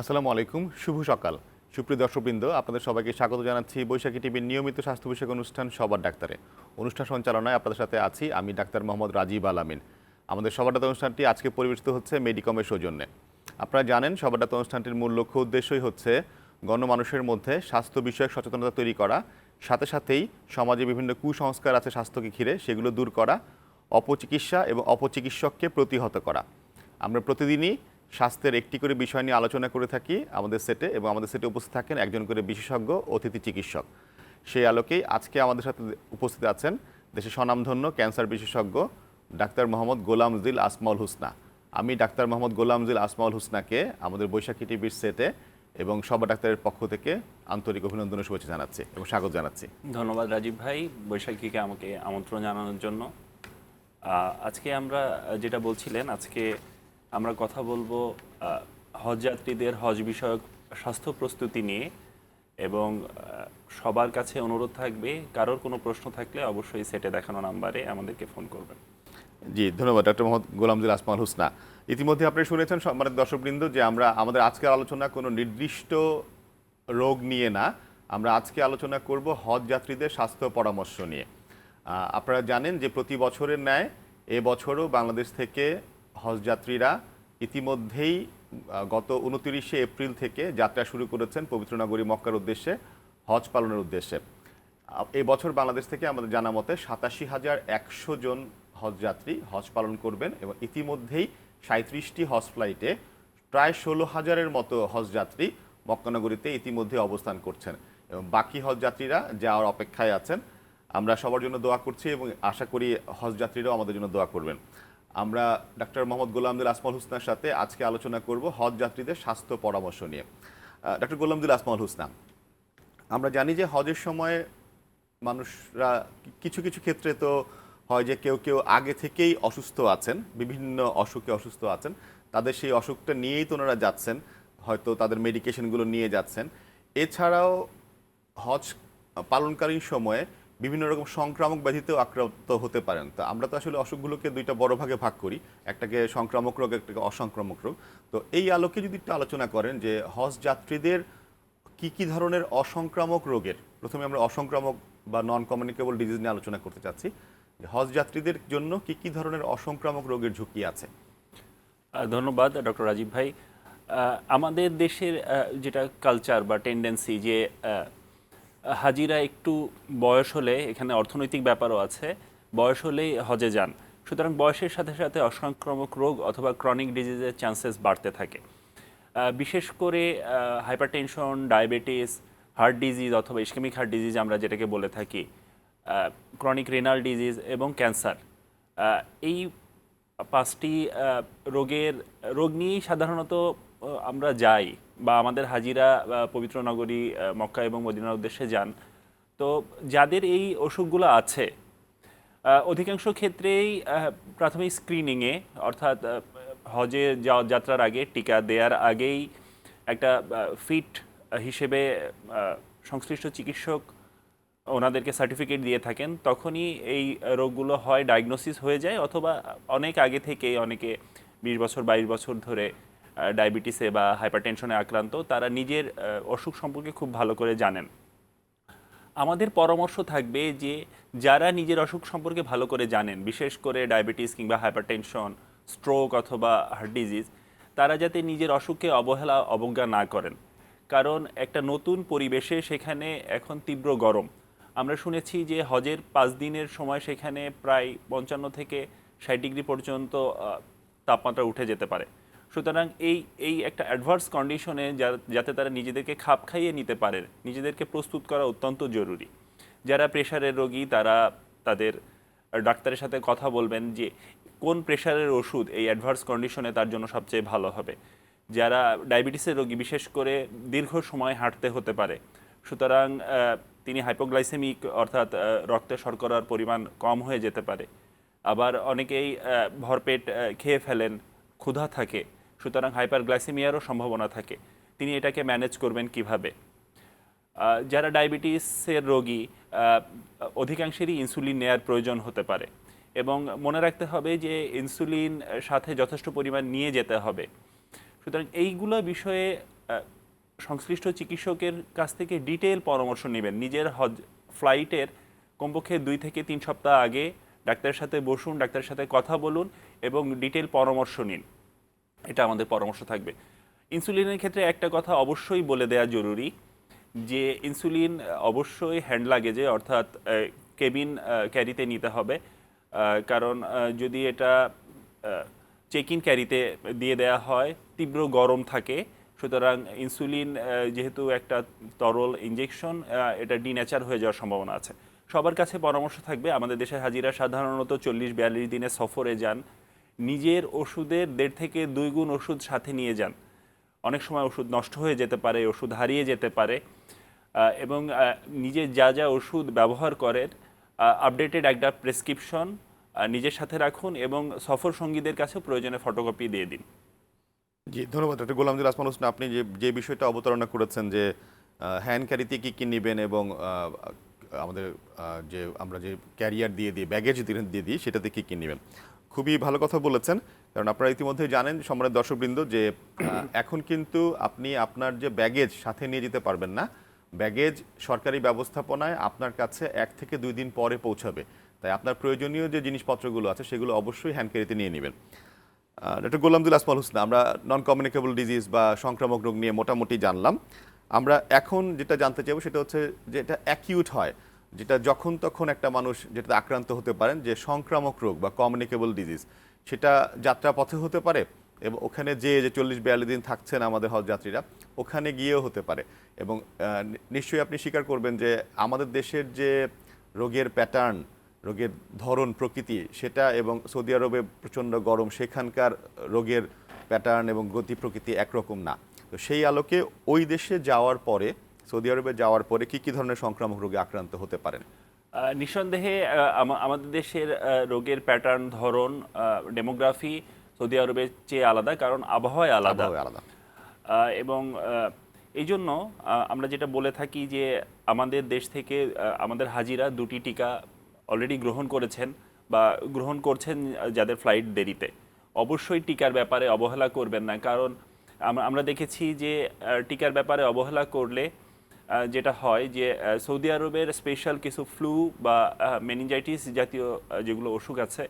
আসসালামু আলাইকুম, শুভ সকাল। সুপ্রিয় দর্শকবৃন্দ, আপনাদের সবাইকে স্বাগত জানাচ্ছি বৈশাখী টিভির নিয়মিত স্বাস্থ্য বিষয়ক অনুষ্ঠান সবার ডাক্তারে। অনুষ্ঠান সঞ্চালনায় আপনাদের সাথে আছি আমি ডাক্তার মোহাম্মদ রাজীব আলামিন। আমাদের সবার ডাক্তার অনুষ্ঠানটি আজকে পরিবেশিত হচ্ছে মেডিকমের সৌজন্যে। আপনারা জানেন, সবার ডাক্তার অনুষ্ঠানটির মূল লক্ষ্য, উদ্দেশ্যই হচ্ছে গণমানুষের মধ্যে স্বাস্থ্য বিষয়ক সচেতনতা তৈরি করা, সাথে সাথেই সমাজে বিভিন্ন কুসংস্কার আছে স্বাস্থ্যকে ঘিরে, সেগুলো দূর করা, অপচিকিৎসা এবং অপচিকিৎসককে প্রতিহত করা। আমরা প্রতিদিনই স্বাস্থ্যের একটি করে বিষয় নিয়ে আলোচনা করে থাকি আমাদের সেটে এবং আমাদের সেটে উপস্থিত থাকেন একজন করে বিশেষজ্ঞ অতিথি চিকিৎসক। সেই আলোকেই আজকে আমাদের সাথে উপস্থিত আছেন দেশের স্বনামধন্য ক্যান্সার বিশেষজ্ঞ ডাক্তার মোহাম্মদ গোলাম জিল আসমাউল হুসনা। আমি ডাক্তার মোহাম্মদ গোলাম জিল আসমাউল হুসনাকে আমাদের বৈশাখী টিভির সেটে এবং সব ডাক্তারের পক্ষ থেকে আন্তরিক অভিনন্দন শুভেচ্ছা জানাচ্ছি এবং স্বাগত জানাচ্ছি। ধন্যবাদ রাজীব ভাই বৈশাখীকে আমাকে আমন্ত্রণ জানানোর জন্য। আজকে আমরা যেটা বলছিলেন, আজকে আমরা কথা বলব আহ, হজ বিষয়ক স্বাস্থ্য প্রস্তুতি নিয়ে এবং সবার কাছে অনুরোধ থাকবে কারোর কোনো প্রশ্ন থাকলে অবশ্যই সেটে দেখানো নাম্বারে আমাদেরকে ফোন করবেন। জি ধন্যবাদ ডক্টর মোহাম্মদ গোলামদুল আসমাল হুসনা। ইতিমধ্যে আপনি শুনেছেন সম্মানিত দর্শকবৃন্দ যে আমরা আমাদের আজকের আলোচনা কোনো নির্দিষ্ট রোগ নিয়ে না আমরা আজকে আলোচনা করব হজ যাত্রীদের স্বাস্থ্য পরামর্শ নিয়ে। আপনারা জানেন যে প্রতি বছরের ন্যায় এবছরও বাংলাদেশ থেকে হজ যাত্রীরা ইতিমধ্যেই গত উনতিরিশে এপ্রিল থেকে যাত্রা শুরু করেছেন পবিত্র নগরী মক্কার উদ্দেশ্যে, হজ পালনের উদ্দেশ্যে। এই বছর বাংলাদেশ থেকে আমাদের জানা মতে সাতাশি হাজার একশো জন হজযাত্রী হজ পালন করবেন এবং ইতিমধ্যেই সাঁত্রিশটি হজ ফ্লাইটে প্রায় ষোলো হাজারের মতো হজযাত্রী মক্কানগরীতে ইতিমধ্যে অবস্থান করছেন এবং বাকি হজযাত্রীরা যাওয়ার অপেক্ষায় আছেন। আমরা সবার জন্য দোয়া করছি এবং আশা করি হজযাত্রীরাও আমাদের জন্য দোয়া করবেন। আমরা ডাক্তার মোহাম্মদ গোলামদুল আসমাল হুসনার সাথে আজকে আলোচনা করব হজ যাত্রীদের স্বাস্থ্য পরামর্শ নিয়ে। ডাক্তার গোলামদুল আসমাল হুসনা, আমরা জানি যে হজের সময় মানুষরা কিছু কিছু ক্ষেত্রে তো হয় যে কেউ কেউ আগে থেকেই অসুস্থ আছেন, বিভিন্ন অসুখে অসুস্থ আছেন, তাদের সেই অসুখটা নিয়েই তো ওনারা যাচ্ছেন, হয়তো তাদের মেডিকেশনগুলো নিয়ে যাচ্ছেন। এছাড়াও হজ পালনকালীন সময়ে বিভিন্ন রকম সংক্রামক ব্যাধিতেও আক্রান্ত হতে পারেন। তো আমরা তো আসলে অসুখগুলোকে দুইটা বড় ভাগে ভাগ করি। একটাকে সংক্রামক রোগ, একটাকে অসংক্রামক রোগ। তো এই আলোকে যদি একটু আলোচনা করেন যে হজ যাত্রীদের কি কি ধরনের অসংক্রামক রোগের, প্রথমে আমরা অসংক্রামক বা নন কমিউনিকেবল ডিজিজ নিয়ে আলোচনা করতে চাচ্ছি হজ যাত্রীদের জন্য কি কি ধরনের অসংক্রামক রোগের ঝুঁকি আছে? ধন্যবাদ ডক্টর রাজীব ভাই। আমাদের দেশের যেটা কালচার বা টেন্ডেন্সি যে হাজিরা একটু বয়স হলে, এখানে অর্থনৈতিক ব্যাপারও আছে, বয়স হলেই হজে যান। সুতরাং বয়সের সাথে সাথে অসংক্রামক রোগ অথবা ক্রনিক ডিজিজের চান্সেস বাড়তে থাকে। বিশেষ করে হাইপারটেনশন ডায়াবেটিস হার্ট ডিজিজ অথবা ইস্কেমিক হার্ট ডিজিজ আমরা যেটাকে বলে থাকি ক্রনিক রেনাল ডিজিজ এবং ক্যান্সার এই পাঁচটি রোগের, রোগ নিয়েই সাধারণত আমরা যাই। বা আমাদের হাজিরা পবিত্র নগরী মক্কা এবং মদিনার উদ্দেশ্যে যান। তো যাদের এই অসুখগুলো আছে অধিকাংশ ক্ষেত্রেই প্রাথমিক স্ক্রিনিংয়ে অর্থাৎ হজে যাত্রার আগে, টিকা দেওয়ার আগেই একটা ফিট হিসেবে সংশ্লিষ্ট চিকিৎসক ওনাদেরকে সার্টিফিকেট দিয়ে থাকেন। তখনই এই রোগগুলো হয় ডায়াগনোসিস হয়ে যায়, অথবা অনেক আগে থেকেই, অনেকে বিশ বছর, বাইশ বছর ধরে ডায়াবেটিসে বা হাইপারটেনশনে আক্রান্ত, তারা নিজের অসুখ সম্পর্কে খুব ভালো করে জানেন। আমাদের পরামর্শ থাকবে যে যারা নিজের অসুখ সম্পর্কে ভালো করে জানেন, বিশেষ করে ডায়াবেটিস কিংবা হাইপারটেনশন, স্ট্রোক অথবা হার্ট ডিজিজ, তারা যাতে নিজের অসুখকে অবহেলা, অবজ্ঞা না করেন। কারণ একটা নতুন পরিবেশে সেখানে এখন তীব্র গরম। আমরা শুনেছি যে হজের পাঁচ দিনের সময় সেখানে প্রায় পঞ্চান্ন থেকে ষাট ডিগ্রি পর্যন্ত তাপমাত্রা উঠে যেতে পারে। সুতরাং এই এই একটা অ্যাডভার্স কন্ডিশনে যাতে তারা নিজেদেরকে খাপ খাইয়ে নিতে পারে, নিজেদেরকে প্রস্তুত করা অত্যন্ত জরুরি। যারা প্রেশারের রোগী, তারা তাদের ডাক্তারের সাথে কথা বলবেন যে কোন প্রেশারের ওষুধ এই অ্যাডভার্স কন্ডিশনে তার জন্য সবচেয়ে ভালো হবে। যারা ডায়াবেটিসের রোগী, বিশেষ করে দীর্ঘ সময় হাঁটতে হতে পারে। সুতরাং তিনি হাইপোগ্লাইসেমিক অর্থাৎ রক্তে শর্করার পরিমাণ কম হয়ে যেতে পারে। আবার অনেকেই ভরপেট খেয়ে ফেলেন, ক্ষুধা থাকে। সুতরাং হাইপারগ্লাইসেমিয়ারও সম্ভাবনা থাকে। তিনি এটাকে ম্যানেজ করবেন কীভাবে? যারা ডায়াবেটিসের রোগী অধিকাংশেরই ইনসুলিন নেয়ার প্রয়োজন হতে পারে। এবং মনে রাখতে হবে যে ইনসুলিন সাথে যথেষ্ট পরিমাণ নিয়ে যেতে হবে। সুতরাং এইগুলো বিষয়ে সংশ্লিষ্ট চিকিৎসকের কাছ থেকে ডিটেল পরামর্শ নেবেন। নিজের হজ, ফ্লাইটের কমপক্ষে দুই থেকে তিন সপ্তাহ আগে ডাক্তারের সাথে বসুন, ডাক্তারের সাথে কথা বলুন এবং ডিটেল পরামর্শ নিন। এটা আমাদের পরামর্শ থাকবে। ইনসুলিনের ক্ষেত্রে একটা কথা অবশ্যই বলে দেওয়া জরুরি যে, ইনসুলিন অবশ্যই হ্যান্ড লাগেজে অর্থাৎ কেবিন ক্যারিতে নিতে হবে। কারণ যদি এটা চেক ইন ক্যারিতে দিয়ে দেওয়া হয়, তীব্র গরম থাকে, সুতরাং ইনসুলিন যেহেতু একটা তরল ইঞ্জেকশন এটা ডিন্যাচার হয়ে যাওয়ার সম্ভাবনা আছে। সবার কাছে পরামর্শ থাকবে, আমাদের দেশের হাজিরা সাধারণত চল্লিশ বিয়াল্লিশ দিনে সফরে যান। নিজের ওষুধের দেড় থেকে দুই গুণ ওষুধ সাথে নিয়ে যান। অনেক সময় ওষুধ নষ্ট হয়ে যেতে পারে, ওষুধ হারিয়ে যেতে পারে এবং নিজে যা যা ওষুধ ব্যবহার করেন আপডেটেড একটা প্রেসক্রিপশন নিজের সাথে রাখুন এবং সফর সঙ্গীদের কাছেও প্রয়োজনে ফটোকপি দিয়ে দিন। জি, ধন্যবাদ ডক্টর গোলামজুল আসমান হোসেন আপনি যে যে বিষয়টা অবতারণা করেছেন যে হ্যান্ড ক্যারিতে কী কী নেবেন এবং আমাদের যে, আমরা যে ক্যারিয়ার দিয়ে দিই ব্যাগেজ দিয়ে দিই, সেটাতে কী কী নেবেন? খুবই ভালো কথা বলেছেন। কারণ আপনারা ইতিমধ্যে জানেন সম্মানের দর্শকবৃন্দ যে এখন কিন্তু আপনি আপনার যে ব্যাগেজ সাথে নিয়ে যেতে পারবেন না। ব্যাগেজ সরকারি ব্যবস্থাপনায় আপনার কাছে এক থেকে দুই দিন পরে পৌঁছাবে। তাই আপনার প্রয়োজনীয় যে জিনিসপত্রগুলো আছে, সেগুলো অবশ্যই হ্যান্ড ক্যারিতে নিয়ে নেবেন। ডক্টর গোলামদুল আসমাল হোসেন, আমরা নন কমিউনিকেবল ডিজিজ বা সংক্রামক রোগ নিয়ে মোটামুটি জানলাম। আমরা এখন যেটা জানতে চাইব সেটা হচ্ছে যে এটা অ্যাকিউট হয়। যেটা যখন তখন একটা মানুষ যেটাতে আক্রান্ত হতে পারেন, যে সংক্রামক রোগ বা কমিউনিকেবল ডিজিজ সেটা যাত্রা পথে হতে পারে এবং ওখানে যে যে চল্লিশ বিয়াল্লিশ দিন থাকছেন আমাদের হজ যাত্রীরা, ওখানে গিয়েও হতে পারে। এবং নিশ্চয়ই আপনি স্বীকার করবেন যে আমাদের দেশের যে রোগের প্যাটার্ন রোগের ধরন, প্রকৃতি, সেটা এবং সৌদি আরবে প্রচণ্ড গরম, সেখানকার রোগের প্যাটার্ন এবং গতি প্রকৃতি একরকম না। তো সেই আলোকে ওই দেশে যাওয়ার পরে সৌদি আরবে যাওয়ার পরে কি কি ধরনের সংক্রামক রোগে আক্রান্ত হতে পারেন? নিঃসন্দেহে আমাদের দেশের রোগের প্যাটার্ন ধরন ডেমোগ্রাফি সৌদি আরবের চেয়ে আলাদা কারণ আবহাওয়া আলাদা। আলাদা। এবং এই জন্য আমরা যেটা বলে থাকি যে আমাদের দেশ থেকে আমাদের হাজিরা দুটি টিকা অলরেডি গ্রহণ করেছেন বা গ্রহণ করছেন যাদের ফ্লাইট দেরিতে। অবশ্যই টিকার ব্যাপারে অবহেলা করবেন না কারণ আমরা দেখেছি যে টিকার ব্যাপারে অবহেলা করলে যেটা হয় যে সৌদি আরবের স্পেশাল কিছু ফ্লু বা মেনিনজাইটিস জাতীয় যেগুলো অসুখ আছে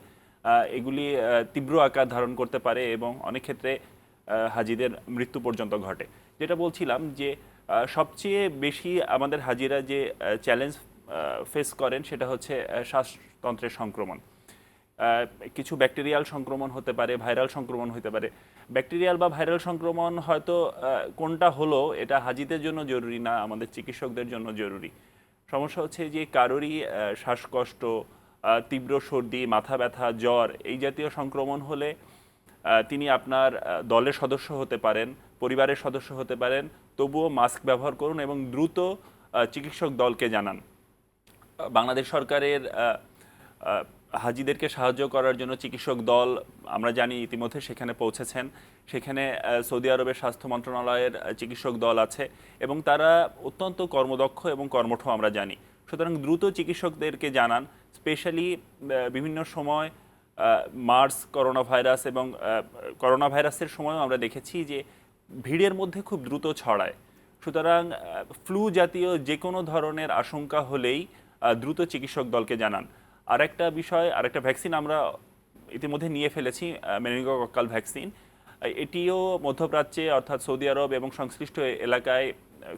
এগুলি তীব্র আকার ধারণ করতে পারে এবং অনেক ক্ষেত্রে হাজিদের মৃত্যু পর্যন্ত ঘটে। যেটা বলছিলাম যে সবচেয়ে বেশি আমাদের হাজিরা যে চ্যালেঞ্জ ফেস করেন সেটা হচ্ছে শ্বাসতন্ত্রের সংক্রমণ। কিছু ব্যাকটেরিয়াল সংক্রমণ হতে পারে, ভাইরাল সংক্রমণ হতে পারে। ব্যাকটেরিয়াল বা ভাইরাল সংক্রমণ হয়তো কোনটা হলো, এটা হাজিদের জন্য জরুরি না, আমাদের চিকিৎসকদের জন্য জরুরি। সমস্যা হচ্ছে যে কারোরই শ্বাসকষ্ট তীব্র সর্দি, মাথা ব্যথা, জ্বর, এই জাতীয় সংক্রমণ হলে তিনি আপনার দলের সদস্য হতে পারেন, পরিবারের সদস্য হতে পারেন, তবুও মাস্ক ব্যবহার করুন এবং দ্রুত চিকিৎসক দলকে জানান। বাংলাদেশ সরকারের হাজিদেরকে সাহায্য করার জন্য চিকিৎসক দল, আমরা জানি ইতিমধ্যে সেখানে পৌঁছেছেন। সেখানে সৌদি আরবের স্বাস্থ্য মন্ত্রণালয়ের চিকিৎসক দল আছে এবং তারা অত্যন্ত কর্মদক্ষ এবং কর্মঠ, আমরা জানি। সুতরাং দ্রুত চিকিৎসকদেরকে জানান, স্পেশালি বিভিন্ন সময় মার্স করোনা ভাইরাস এবং করোনা ভাইরাসের সময়ও আমরা দেখেছি যে ভিড়ের মধ্যে খুব দ্রুত ছড়ায়। সুতরাং ফ্লু জাতীয় যে কোনো ধরনের আশঙ্কা হলেই দ্রুত চিকিৎসক দলকে জানান। আরেকটা বিষয়, আরেকটা ভ্যাকসিন আমরা ইতিমধ্যে নিয়ে ফেলেছি মেনিগোকাল ভ্যাকসিন এটিও মধ্যপ্রাচ্যে অর্থাৎ সৌদি আরব এবং সংশ্লিষ্ট এলাকায়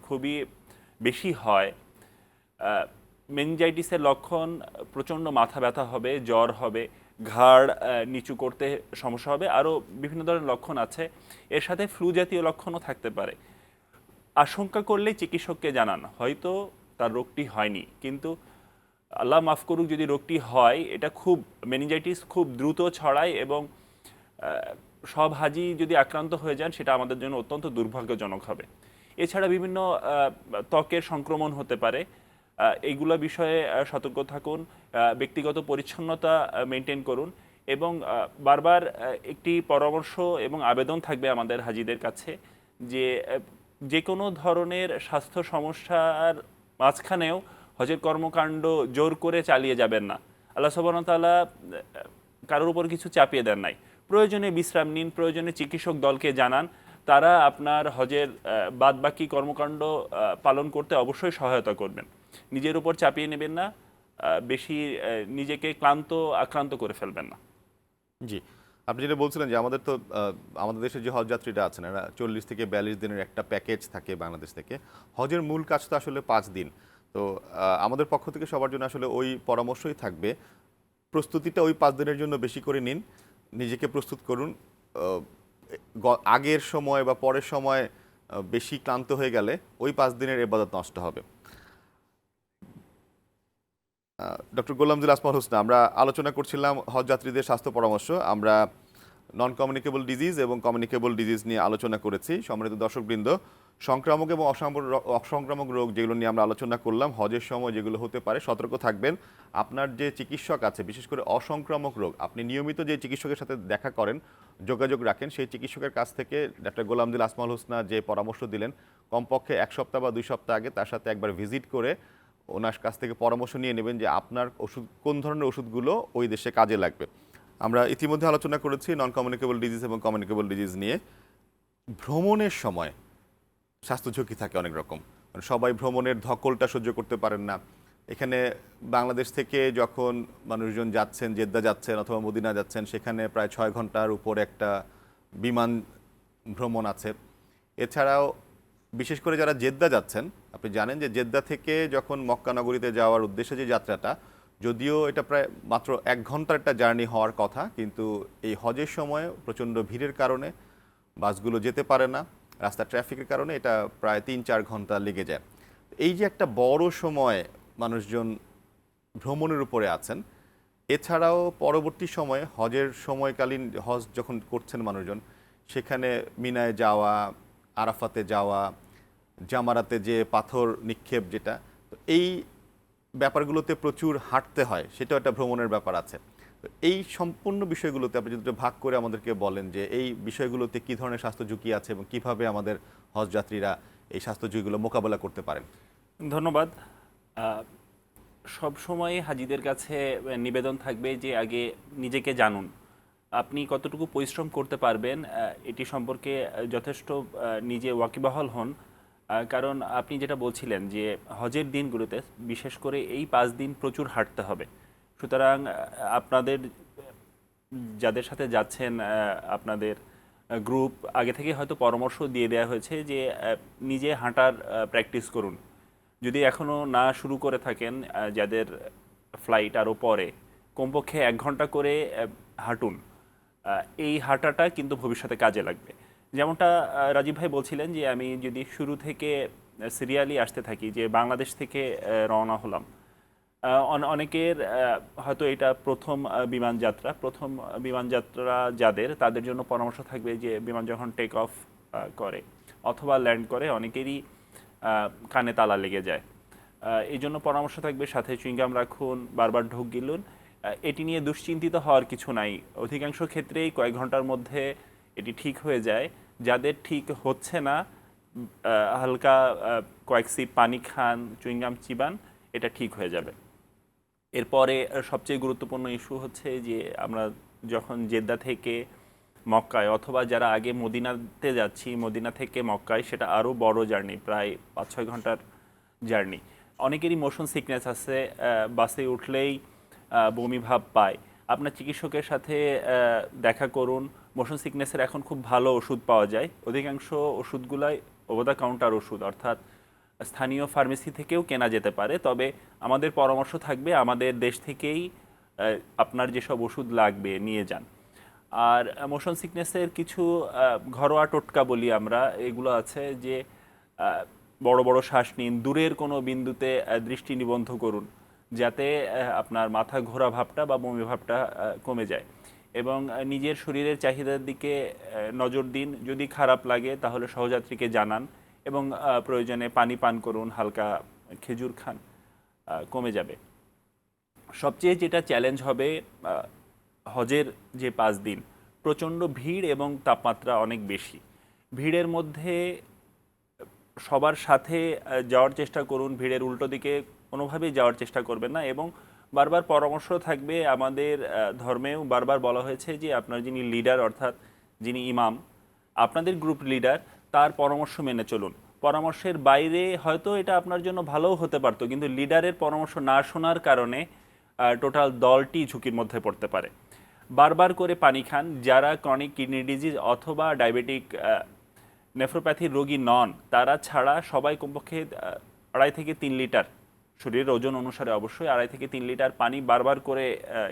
খুবই বেশি হয়। মেনজাইটিসের লক্ষণ প্রচণ্ড মাথা ব্যথা হবে, জ্বর হবে, ঘাড় নিচু করতে সমস্যা হবে, আরও বিভিন্ন ধরনের লক্ষণ আছে। এর সাথে ফ্লু জাতীয় লক্ষণও থাকতে পারে। আশঙ্কা করলেই চিকিৎসককে জানান, হয়তো তার রোগটি হয়নি। কিন্তু আল্লাহ মাফ করুক যদি রোগটি হয়, এটা খুব মেনিজাইটিস খুব দ্রুত ছড়ায় এবং সব হাজি যদি আক্রান্ত হয়ে যান, সেটা আমাদের জন্য অত্যন্ত দুর্ভাগ্যজনক হবে। এছাড়া বিভিন্ন ত্বকের সংক্রমণ হতে পারে। এইগুলো বিষয়ে সতর্ক থাকুন ব্যক্তিগত পরিচ্ছন্নতা মেনটেন করুন এবং বারবার একটি পরামর্শ এবং আবেদন থাকবে আমাদের হাজিদের কাছে যে যে কোনো ধরনের স্বাস্থ্য সমস্যার মাঝখানেও হজের কর্মকাণ্ড জোর করে চালিয়ে যাবেন না। আল্লাহ সবরণ তাআলা কারোর উপর কিছু চাপিয়ে দেন নাই। প্রয়োজনে বিশ্রাম নিন, প্রয়োজনে চিকিৎসক দলকে জানান। তারা আপনার হজের বাদ বাকি কর্মকাণ্ড পালন করতে অবশ্যই সহায়তা করবেন। নিজের উপর চাপিয়ে নেবেন না বেশি নিজেকে ক্লান্ত, আক্রান্ত করে ফেলবেন না। জি। আপনি যেটা বলছিলেন যে আমাদের তো আমাদের দেশের যে হজযাত্রীরা আছেন, এরা চল্লিশ থেকে বিয়াল্লিশ দিনের একটা প্যাকেজ থাকে বাংলাদেশ থেকে। হজের মূল কাজ তো আসলে পাঁচ দিন। তো আমাদের পক্ষ থেকে সবার জন্য আসলে ওই পরামর্শই থাকবে। প্রস্তুতিটা ওই পাঁচ দিনের জন্য বেশি করে নিন, নিজেকে প্রস্তুত করুন। আগের সময় বা পরের সময় বেশি ক্লান্ত হয়ে গেলে ওই পাঁচ দিনের এবাদত নষ্ট হবে। ডক্টর গোলামদুল আসমাল হোসনা, আমরা আলোচনা করছিলাম হজ যাত্রীদের স্বাস্থ্য পরামর্শ। আমরা নন কমিউনিকেবল ডিজিজ এবং কমিউনিকেবল ডিজিজ নিয়ে আলোচনা করেছি। সম্মানিত দর্শকবৃন্দ সংক্রামক এবং অসংক্রামক রোগ যেগুলো নিয়ে আমরা আলোচনা করলাম, হজের সময় যেগুলো হতে পারে, সতর্ক থাকবেন। আপনার যে চিকিৎসক আছে, বিশেষ করে অসংক্রামক রোগ, আপনি নিয়মিত যে চিকিৎসকের সাথে দেখা করেন, যোগাযোগ রাখেন, সেই চিকিৎসকের কাছ থেকে ডাক্তার গোলামদুল আসমাল হোসনা যে পরামর্শ দিলেন, কমপক্ষে এক সপ্তাহ বা দুই সপ্তাহ আগে তার সাথে একবার ভিজিট করে ওনার কাছ থেকে পরামর্শ নিয়ে নেবেন যে আপনার ওষুধ, কোন ধরনের ওষুধগুলো ওই দেশে কাজে লাগবে। আমরা ইতিমধ্যে আলোচনা করেছি নন কমিউনিকেবল ডিজিজ এবং কমিউনিকেবল ডিজিজ নিয়ে। ভ্রমণের সময় স্বাস্থ্য ঝুঁকি থাকে অনেক রকম। মানে সবাই ভ্রমণের ধকলটা সহ্য করতে পারেন না। এখানে বাংলাদেশ থেকে যখন মানুষজন যাচ্ছেন, জেদ্দা যাচ্ছেন অথবা মদিনা যাচ্ছেন, সেখানে প্রায় ছয় ঘণ্টার উপর একটা বিমান ভ্রমণ আছে। এছাড়াও বিশেষ করে যারা জেদ্দা যাচ্ছেন, আপনি জানেন যে জেদ্দা থেকে যখন মক্কা নগরীতে যাওয়ার উদ্দেশ্যে যে যাত্রাটা, যদিও এটা প্রায় মাত্র এক ঘণ্টার একটা জার্নি হওয়ার কথা, কিন্তু এই হজের সময় প্রচণ্ড ভিড়ের কারণে বাসগুলো যেতে পারে না। রাস্তা ট্রাফিকের কারণে এটা প্রায় তিন চার ঘণ্টা লেগে যায়। এই যে একটা বড় সময় মানুষজন ভ্রমণের উপরে আছেন, এছাড়াও পরবর্তী সময়ে হজের সময়কালীন হজ যখন করছেন মানুষজন, সেখানে মিনায় যাওয়া, আরাফাতে যাওয়া, জামারাতে যে পাথর নিক্ষেপ যেটা এই ব্যাপারগুলোতে প্রচুর হাঁটতে হয়, সেটাও একটা ভ্রমণের ব্যাপার আছে। এই সম্পূর্ণ বিষয়গুলোতে আপনি যদি ভাগ করে আমাদেরকে বলেন যে এই বিষয়গুলোতে কী ধরনের স্বাস্থ্য ঝুঁকি আছে এবং কীভাবে আমাদের হজ যাত্রীরা এই স্বাস্থ্য ঝুঁকিগুলো মোকাবেলা করতে পারেন? ধন্যবাদ। সব সময় হাজিদের কাছে নিবেদন থাকবে যে আগে নিজেকে জানুন। আপনি কতটুকু পরিশ্রম করতে পারবেন এটি সম্পর্কে যথেষ্ট নিজে ওয়াকিবহাল হন। কারণ আপনি যেটা বলছিলেন যে হজের দিনগুলোতে বিশেষ করে এই পাঁচ দিন প্রচুর হাঁটতে হবে। সুতরাং আপনাদের, যাদের সাথে যাচ্ছেন আপনাদের গ্রুপ আগে থেকে হয়তো পরামর্শ দিয়ে দেওয়া হয়েছে যে নিজে হাঁটার প্র্যাকটিস করুন। যদি এখনও না শুরু করে থাকেন যাদের ফ্লাইট আরও পরে, কমপক্ষে এক ঘণ্টা করে হাঁটুন। এই হাঁটাটা কিন্তু ভবিষ্যতে কাজে লাগবে। যেমনটা রাজীব ভাই বলছিলেন যে, আমি যদি শুরু থেকে সিরিয়ালি আসতে থাকি, যে বাংলাদেশ থেকে রওনা হলাম অনেকের হয়তো এটা প্রথম বিমান যাত্রা। প্রথম বিমান যাত্রা যাদের, তাদের জন্য পরামর্শ থাকবে যে বিমান যখন টেক অফ করে অথবা ল্যান্ড করে, অনেকেরই কানে তালা লেগে যায়। এই জন্য পরামর্শ থাকবে, সাথে চুইংগাম রাখুন, বারবার ঢোক গিলুন। এটি নিয়ে দুশ্চিন্তিত হওয়ার কিছু নাই। অধিকাংশ ক্ষেত্রেই কয়েক ঘণ্টার মধ্যে এটি ঠিক হয়ে যায়। যাদের ঠিক হচ্ছে না হালকা কয়েক সিপ পানি খান, চুইংগাম চিবান, এটা ঠিক হয়ে যাবে। এরপরে সবচেয়ে গুরুত্বপূর্ণ ইস্যু হচ্ছে যে আমরা যখন জেদ্দা থেকে মক্কায় অথবা যারা আগে মদিনাতে যাচ্ছি, মদিনা থেকে মক্কায় সেটা আরও বড় জার্নি, প্রায় পাঁচ ছয় ঘণ্টার জার্নি। অনেকেরই মোশন সিকনেস আছে বাসে উঠলেই বমি ভাব পায়। আপনার চিকিৎসকের সাথে দেখা করুন। মোশন সিকনেসের এখন খুব ভালো ওষুধ পাওয়া যায়। অধিকাংশ ওষুধগুলাই ওভার দ্য কাউন্টার ওষুধ, অর্থাৎ স্থানীয় ফার্মেসি থেকেও কেনা যেতে পারে। তবে আমাদের পরামর্শ থাকবে, আমাদের দেশ থেকেই আপনার যেসব ওষুধ লাগবে, নিয়ে যান। আর মোশন সিকনেসের কিছু ঘরোয়া টোটকা বলি আমরা, এগুলো আছে যে বড় বড় শ্বাস নিন, দূরের কোনো বিন্দুতে দৃষ্টি নিবন্ধ করুন, যাতে আপনার মাথা ঘোরা ভাবটা বা বমি ভাবটা কমে যায়। এবং নিজের শরীরের চাহিদার দিকে নজর দিন। যদি খারাপ লাগে, তাহলে সহযাত্রীকে জানান। এবং প্রয়োজনে পানি পান করুন, হালকা খেজুর খান কমে যাবে। সবচেয়ে যেটা চ্যালেঞ্জ হবে হজের যে পাঁচ দিন, প্রচণ্ড ভিড় এবং তাপমাত্রা অনেক বেশি। ভিড়ের মধ্যে সবার সাথে যাওয়ার চেষ্টা করুন, ভিড়ের উল্টো দিকে কোনোভাবেই যাওয়ার চেষ্টা করবেন না এবং বারবার পরামর্শ থাকবে আমাদের ধর্মেও বারবার বলা হয়েছে যে আপনার যিনি লিডার অর্থাৎ যিনি ইমাম আপনাদের গ্রুপ লিডার তার পরামর্শ মেনে চলুন। পরামর্শের বাইরে হয়তো এটা আপনার জন্য ভালোও হতে পারতো, কিন্তু লিডারের পরামর্শ না শোনার কারণে টোটাল দলটি ঝুঁকির মধ্যে পড়তে পারে। বারবার করে পানি খান যারা ক্রনিক কিডনি ডিজিজ অথবা ডায়াবেটিক নেফ্রোপ্যাথির রোগী নন, তারা ছাড়া সবাই কমপক্ষে আড়াই থেকে তিন লিটার, শরীরের ওজন অনুসারে অবশ্যই আড়াই থেকে তিন লিটার পানি বারবার করে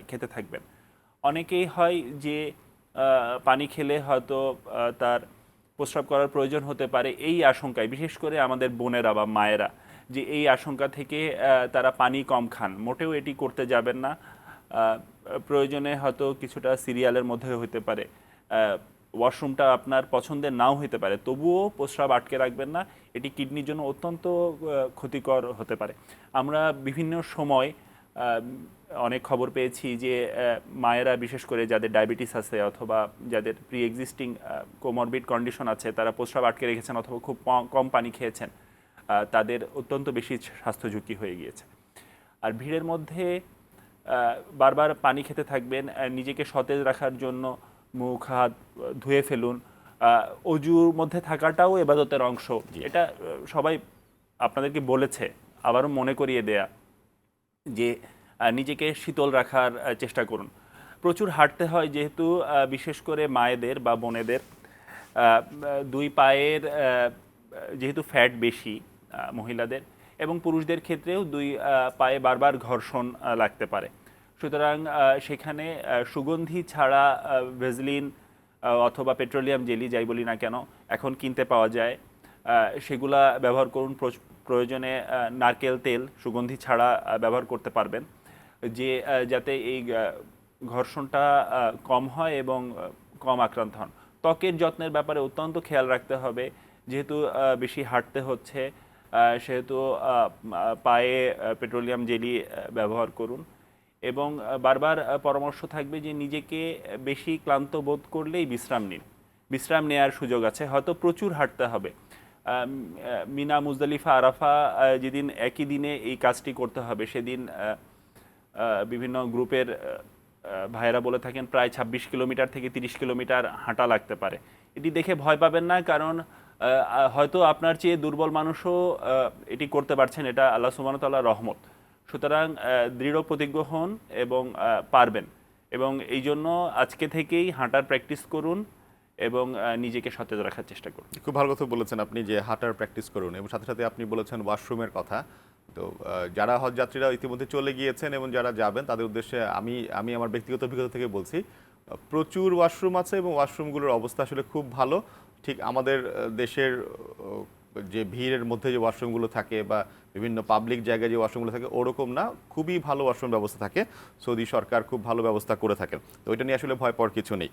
খেতে থাকবেন। অনেকেই হয় যে পানি খেলে হয়তো তার প্রস্রাব করার প্রয়োজন হতে পারে এই আশঙ্কায়, বিশেষ করে আমাদের বোনেরা বা মায়েরা, যে এই আশঙ্কা থেকে তারা পানি কম খান। মোটেও এটি করতে যাবেন না। প্রয়োজনে হয়তো কিছুটা সিরিয়ালের মধ্যে হতে পারে। ওয়াশরুমটা আপনার পছন্দের নাও হতে পারে। তবুও প্রস্রাব আটকে রাখবেন না। এটি কিডনির জন্য অত্যন্ত ক্ষতিকর হতে পারে। আমরা বিভিন্ন সময় অনেক খবর পেয়েছি যে মায়েরা বিশেষ করে যাদের ডায়াবেটিস আছে অথবা যাদের প্রি এক্সিস্টিং কোমরবিড কন্ডিশন আছে, তারা প্রস্রাব আটকে রেখেছেন অথবা খুব কম পানি খেয়েছেন তাদের অত্যন্ত বেশি স্বাস্থ্য ঝুঁকি হয়ে গিয়েছে। আর ভিড়ের মধ্যে বারবার পানি খেতে থাকবেন নিজেকে সতেজ রাখার জন্য মুখ, হাত, ধুয়ে ফেলুন অজুর মধ্যে থাকাটাও এবাদতের অংশ। এটা সবাই আপনাদেরকে বলেছে, আবারও মনে করিয়ে দেয়া। যে নিজেকে শীতল রাখার চেষ্টা করুন। প্রচুর হাঁটতে হয় যেহেতু বিশেষ করে মায়েদের বা বোনেদের দুই পায়ের যেহেতু ফ্যাট বেশি মহিলাদের এবং পুরুষদের ক্ষেত্রেও দুই পায়ে বারবার ঘর্ষণ লাগতে পারে। সুতরাং সেখানে সুগন্ধি ছাড়া ভেজলিন অথবা পেট্রোলিয়াম জেলি যাই বলি না কেন, এখন কিনতে পাওয়া যায়। সেগুলা ব্যবহার করুন প্রয়োজনে নারকেল তেল, সুগন্ধি ছাড়া ব্যবহার করতে পারবেন। যে যাতে এই ঘর্ষণটা কম হয় এবং কম আক্রান্ত হন। ত্বকের যত্নের ব্যাপারে অত্যন্ত খেয়াল রাখতে হবে। যেহেতু বেশি হাঁটতে হচ্ছে সেহেতু পায়ে পেট্রোলিয়াম জেলি ব্যবহার করুন। এবং বারবার পরামর্শ থাকবে যে, নিজেকে বেশি ক্লান্ত বোধ করলেই বিশ্রাম নিন। বিশ্রাম নেওয়ার সুযোগ আছে। হয়তো প্রচুর হাঁটতে হবে। মিনা, মুজদালিফা, আরাফা যেদিন একই দিনে এই কাজটি করতে হবে, সেদিন বিভিন্ন গ্রুপের ভাইয়েরা বলে থাকেন প্রায় ২৬ কিলোমিটার থেকে তিরিশ কিলোমিটার হাঁটা লাগতে পারে। এটি দেখে ভয় পাবেন না, কারণ হয়তো আপনার চেয়ে দুর্বল মানুষও এটি করতে পারছেন, এটা আল্লাহ সুবাহতাল্লাহ রহমত। সুতরাং দৃঢ় প্রতিজ্ঞ হন এবং পারবেন। এবং এই জন্য আজকে থেকেই হাঁটার প্র্যাকটিস করুন। এবং নিজেকে সতেজ রাখার চেষ্টা করুন। খুব ভালো কথা বলেছেন আপনি যে হাঁটার প্র্যাকটিস করুন এবং সাথে সাথে আপনি বলেছেন ওয়াশরুমের কথা। তো যারা হজ যাত্রীরা ইতিমধ্যে চলে গিয়েছেন এবং যারা যাবেন, তাদের উদ্দেশ্যে আমি আমি আমার ব্যক্তিগত অভিজ্ঞতা থেকে বলছি, প্রচুর ওয়াশরুম আছে এবং ওয়াশরুমগুলোর অবস্থা আসলে খুব ভালো। ঠিক আমাদের দেশের যে ভিড়ের মধ্যে যে ওয়াশরুমগুলো থাকে বা বিভিন্ন পাবলিক জায়গায় যে ওয়াশরুমগুলো থাকে ওরকম না খুবই ভালো ওয়াশরুম ব্যবস্থা থাকে। সৌদি সরকার খুব ভালো ব্যবস্থা করে থাকেন। তো ওইটা নিয়ে আসলে ভয় পাওয়ার কিছু নেই।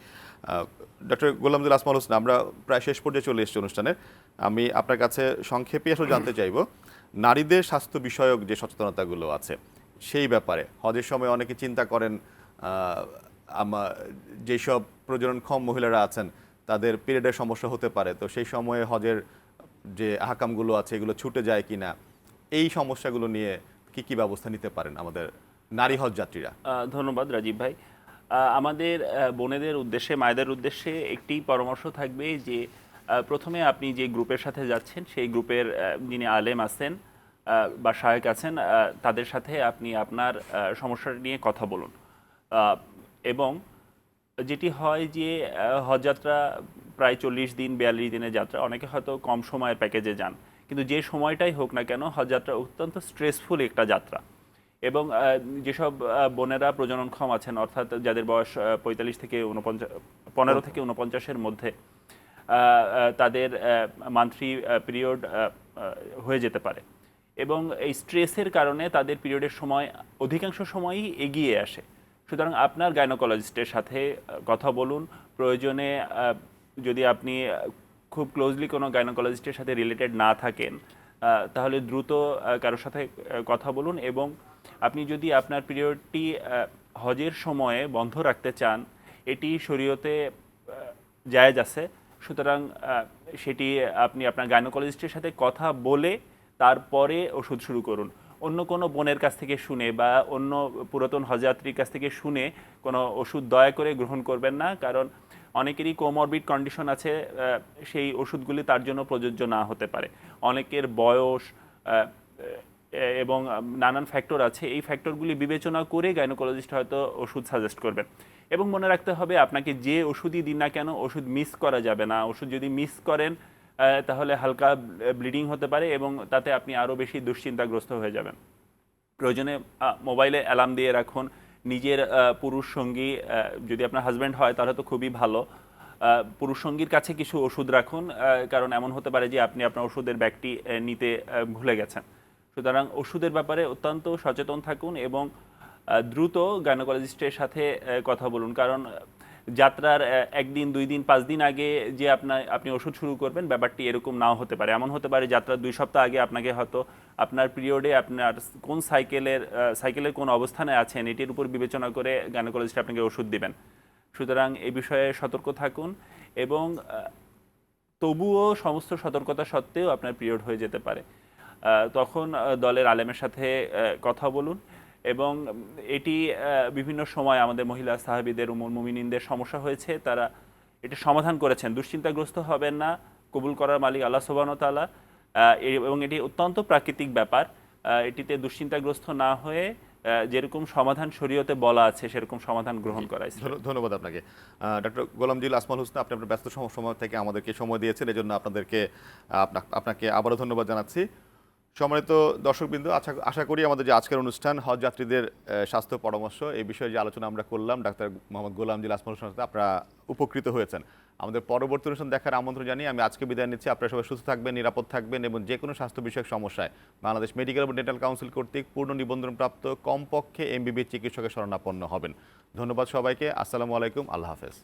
ডক্টর গোলামদুল আসমাল হোসেন আমরা প্রায় শেষ পর্যায়ে চলে এসেছি অনুষ্ঠানের। আমি আপনার কাছে সংক্ষেপে আসলে জানতে চাইব নারীদের স্বাস্থ্য বিষয়ক যে সচেতনতাগুলো আছে সেই ব্যাপারে। হজের সময় অনেকে চিন্তা করেন আহ, আমা যেসব প্রজননক্ষম মহিলারা আছেন তাদের পিরিয়ডের সমস্যা হতে পারে। তো সেই সময়ে হজের যে আহকামগুলো আছে, এগুলো ছুটে যায় কি না এই সমস্যাগুলো নিয়ে কি কি ব্যবস্থা নিতে পারেন আমাদের নারী হজ যাত্রীরা? ধন্যবাদ রাজীব ভাই। আমাদের বোনেদের উদ্দেশ্যে, মায়েদের উদ্দেশ্যে একটি পরামর্শ থাকবে যে প্রথমে আপনি যে গ্রুপের সাথে যাচ্ছেন, সেই গ্রুপের যিনি আলেম আছেন বা সহায়ক আছেন তাদের সাথে আপনি আপনার সমস্যাটা নিয়ে কথা বলুন। এবং যেটি হয় যে হজযাত্রা প্রায় চল্লিশ দিন, বিয়াল্লিশ দিনের যাত্রা, অনেকে হয়তো কম সময়ের প্যাকেজে যান। কিন্তু যে সময়টাই হোক না কেন হজযাত্রা অত্যন্ত স্ট্রেসফুল একটা যাত্রা। এবং যেসব বোনেরা প্রজননক্ষম আছেন, অর্থাৎ যাদের বয়স পঁয়তাল্লিশ থেকে উনপঞ্চাশ পনেরো থেকে উনপঞ্চাশের মধ্যে তাদের মান্থলি পিরিয়ড হয়ে যেতে পারে। এবং এই স্ট্রেসের কারণে তাদের পিরিয়ডের সময়, অধিকাংশ সময়ই এগিয়ে আসে। সুতরাং আপনার গাইনোকোলজিস্টের সাথে কথা বলুন। প্রয়োজনে যদি আপনি খুব ক্লোজলি কোনো গাইনোকোলজিস্টের সাথে রিলেটেড না থাকেন তাহলে দ্রুত কারোর সাথে কথা বলুন এবং আপনি যদি আপনার পিরিয়ডটি হজের সময়ে বন্ধ রাখতে চান, এটি শরীয়তে জায়েজ আছে। সুতরাং সেটি আপনি আপনার গাইনোকোলজিস্টের সাথে কথা বলে তারপরে ওষুধ শুরু করুন। অন্য কোনো বোনের কাছ থেকে শুনে বা অন্য পুরাতন হজযাত্রীর কাছ থেকে শুনে কোনো ওষুধ দয়া করে গ্রহণ করবেন না, কারণ অনেকেরই কোমরবিড কন্ডিশন আছে সেই ওষুধগুলি তার জন্য প্রযোজ্য না হতে পারে। অনেকের বয়স এবং নানান ফ্যাক্টর আছে, এই ফ্যাক্টরগুলি বিবেচনা করে গাইনোকোলজিস্ট হয়তো ওষুধ সাজেস্ট করবেন। এবং মনে রাখতে হবে, আপনাকে যে ওষুধই দিন না কেন, ওষুধ মিস করা যাবে না। ওষুধ যদি মিস করেন তাহলে হালকা ব্লিডিং হতে পারে এবং তাতে আপনি আরও বেশি দুশ্চিন্তাগ্রস্ত হয়ে যাবেন। প্রয়োজনে মোবাইলে অ্যালার্ম দিয়ে রাখুন। নিজের পুরুষ সঙ্গী যদি আপনার হাজব্যান্ড হয়, তাহলে তো খুবই ভালো। পুরুষ সঙ্গীর কাছে কিছু ওষুধ রাখুন কারণ এমন হতে পারে যে আপনি আপনার ওষুধের ব্যাগটি নিতে ভুলে গেছেন। সুতরাং ওষুধের ব্যাপারে অত্যন্ত সচেতন থাকুন এবং দ্রুত গাইনোকোলজিস্টের সাথে কথা বলুন। কারণ যাত্রার একদিন, দুই দিন, পাঁচ দিন আগে যে আপনার, আপনি ওষুধ শুরু করবেন, ব্যাপারটি এরকম নাও হতে পারে। এমন হতে পারে যাত্রার দুই সপ্তাহ আগে আপনাকে হয়তো আপনার পিরিয়ডে আপনার কোন সাইকেলের সাইকেলের কোন অবস্থানে আছেন, এটির উপর বিবেচনা করে গাইনোকোলজিস্ট আপনাকে ওষুধ দিবেন। সুতরাং এই বিষয়ে সতর্ক থাকুন এবং তবুও সমস্ত সতর্কতা সত্ত্বেও আপনার পিরিয়ড হয়ে যেতে পারে। তখন দলের আলেমের সাথে কথা বলুন। এবং এটি বিভিন্ন সময় আমাদের মহিলা সাহাবিদের উমর মুমিনিনদের সমস্যা হয়েছে। তারা এটা সমাধান করেছেন। দুশ্চিন্তাগ্রস্ত হবেন না কবুল করার মালিক আল্লাহ সোবানতালা এবং এটি অত্যন্ত প্রাকৃতিক ব্যাপার। এটিতে দুশ্চিন্তাগ্রস্ত না হয়ে যেরকম সমাধান শরীয়তে বলা আছে সেরকম সমাধান গ্রহণ করা। ধন্যবাদ আপনাকে। ডক্টর গোলামজিল আসমাল হোসেন আপনি আপনার ব্যস্ত সম- সময় থেকে আমাদেরকে সময় দিয়েছেন এজন্য আপনাদেরকে আপনাকে আবারও ধন্যবাদ জানাচ্ছি। সম্মানিত দর্শকবৃন্দ আশা আশা করি আমাদের যে আজকের অনুষ্ঠান, হজ যাত্রীদের স্বাস্থ্য পরামর্শ, এই বিষয়ে যে আলোচনা আমরা করলাম, ডাক্তার মোহাম্মদ গোলামজিল আসমাল হোসেনের সাথে আপনারা উপকৃত হয়েছেন। আমাদের পরবর্তী অনুষ্ঠান দেখার আমন্ত্রণ জানিয়ে আমি আজকে বিদায় নিচ্ছি। আপনারা সবাই সুস্থ থাকবেন, নিরাপদ থাকবেন এবং যে কোনো স্বাস্থ্য বিষয়ক সমস্যায় বাংলাদেশ মেডিকেল এবং ডেন্টাল কাউন্সিল কর্তৃক পূর্ণ নিবন্ধনপ্রাপ্ত কমপক্ষে এমবিবি চিকিৎসকের শরণাপন্ন হবেন। ধন্যবাদ সবাইকে। আসসালামু আলাইকুম। আল্লাহ হাফেজ।